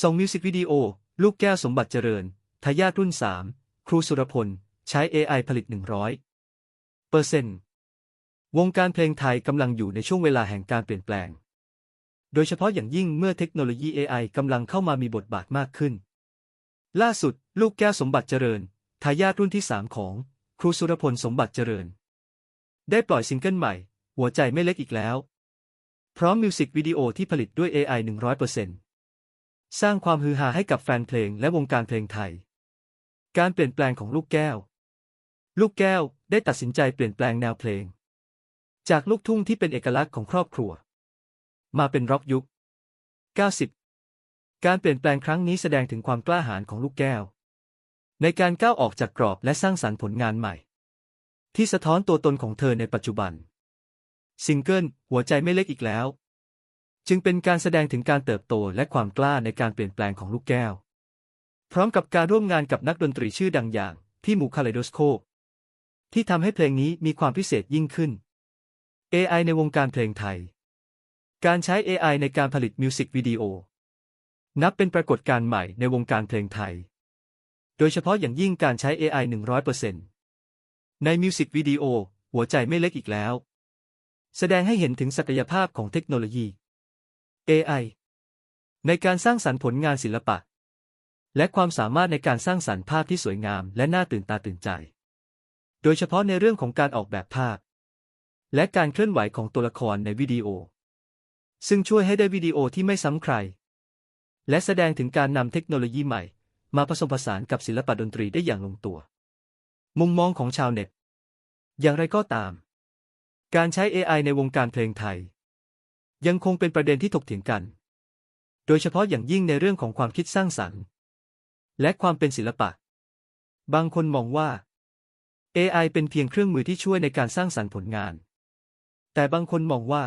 ส่งมิวสิกวิดีโอ ลูกแก้วสมบัติเจริญ ทายาทรุ่น 3 ครูสุรพล ใช้ AI ผลิต 100เปอร์เซนต์วงการเพลงไทยกำลังอยู่ในช่วงเวลาแห่งการเปลี่ยนแปลง โดยเฉพาะอย่างยิ่งเมื่อเทคโนโลยี AI กำลังเข้ามามีบทบาทมากขึ้น ล่าสุด ลูกแก้วสมบัติเจริญ ทายาทรุ่นที่ 3 ของ ครูสุรพลสมบัติเจริญ ได้ปล่อยซิงเกิลใหม่ หัวใจไม่เล็กอีกแล้ว พร้อมมิวสิกวิดีโอที่ผลิตด้วย AI 100% สร้างความฮือฮาให้กับแฟนเพลงและวงการเพลงไทย การเปลี่ยนแปลงของลูกแก้ว ลูกแก้วได้ตัดสินใจเปลี่ยนแปลงแนวเพลง จากลูกทุ่งที่เป็นเอกลักษณ์ของครอบครัว มาเป็นร็อกยุค 90 การเปลี่ยนแปลงครั้งนี้แสดงถึงความกล้าหาญของลูกแก้ว ในการก้าวออกจากกรอบและสร้างสรรค์ผลงานใหม่ ที่สะท้อนตัวตนของเธอในปัจจุบัน ซิงเกิล หัวใจไม่เล็กอีกแล้ว จึงเป็นการแสดงถึงการเติบโตและความกล้าในการเปลี่ยนแปลงของลูกแก้ว พร้อมกับการร่วมงานกับนักดนตรีชื่อดังอย่างพี่หมูคาเลโดสโคปที่ทำให้เพลงนี้มีความพิเศษยิ่งขึ้น AI ในวงการเพลงไทย การใช้ AI ในการผลิตมิวสิกวิดีโอ นับเป็นปรากฏการณ์ใหม่ในวงการเพลงไทย โดยเฉพาะอย่างยิ่งการใช้ AI 100%ในมิวสิกวิดีโอหัวใจไม่เล็กอีกแล้ว แสดงให้เห็นถึงศักยภาพของเทคโนโลยี AI ในการสร้างสรรค์ผลงานศิลปะ และความสามารถในการสร้างสรรค์ภาพที่สวยงามและน่าตื่นตาตื่นใจ โดยเฉพาะในเรื่องของการออกแบบภาพ และการเคลื่อนไหวของตัวละครในวิดีโอ ซึ่งช่วยให้ได้วิดีโอที่ไม่ซ้ำใคร และแสดงถึงการนำเทคโนโลยีใหม่ มาผสมผสานกับศิลปะดนตรีได้อย่างลงตัว มุมมองของชาวเน็ต อย่างไรก็ตาม การใช้ AI ในวงการเพลงไทย ยังคงเป็นประเด็นที่ถกเถียงกัน โดยเฉพาะอย่างยิ่งในเรื่องของความคิดสร้างสรรค์ และความเป็นศิลปะ บางคนมองว่า AI เป็นเพียงเครื่องมือที่ช่วยในการสร้างสรรค์ผลงาน แต่บางคนมองว่า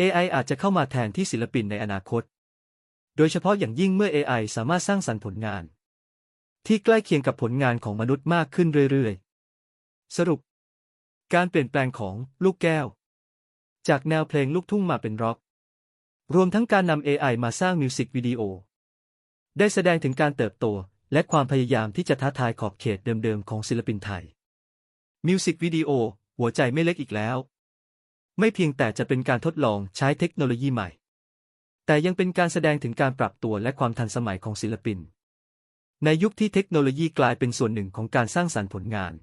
AI อาจจะเข้ามาแทนที่ศิลปินในอนาคต โดยเฉพาะอย่างยิ่งเมื่อ AI สามารถสร้างสรรค์ผลงาน ที่ใกล้เคียงกับผลงานของมนุษย์มากขึ้นเรื่อยๆ สรุป การเปลี่ยนแปลงของลูกแก้ว จากแนวเพลงลูกทุ่งมาเป็นร็อก รวมทั้งการนำ AI มาสร้างมิวสิกวิดีโอ ได้แสดงถึงการเติบโต และความพยายามที่จะท้าทายขอบเขตเดิมๆ ของศิลปินไทย มิวสิกวิดีโอ หัวใจไม่เล็กอีกแล้ว ไม่เพียงแต่จะเป็นการทดลองใช้เทคโนโลยีใหม่ แต่ยังเป็นการแสดงถึงการปรับตัวและความทันสมัยของศิลปิน ในยุคที่เทคโนโลยีกลายเป็นส่วนหนึ่งของการสร้างสรรค์ผลงาน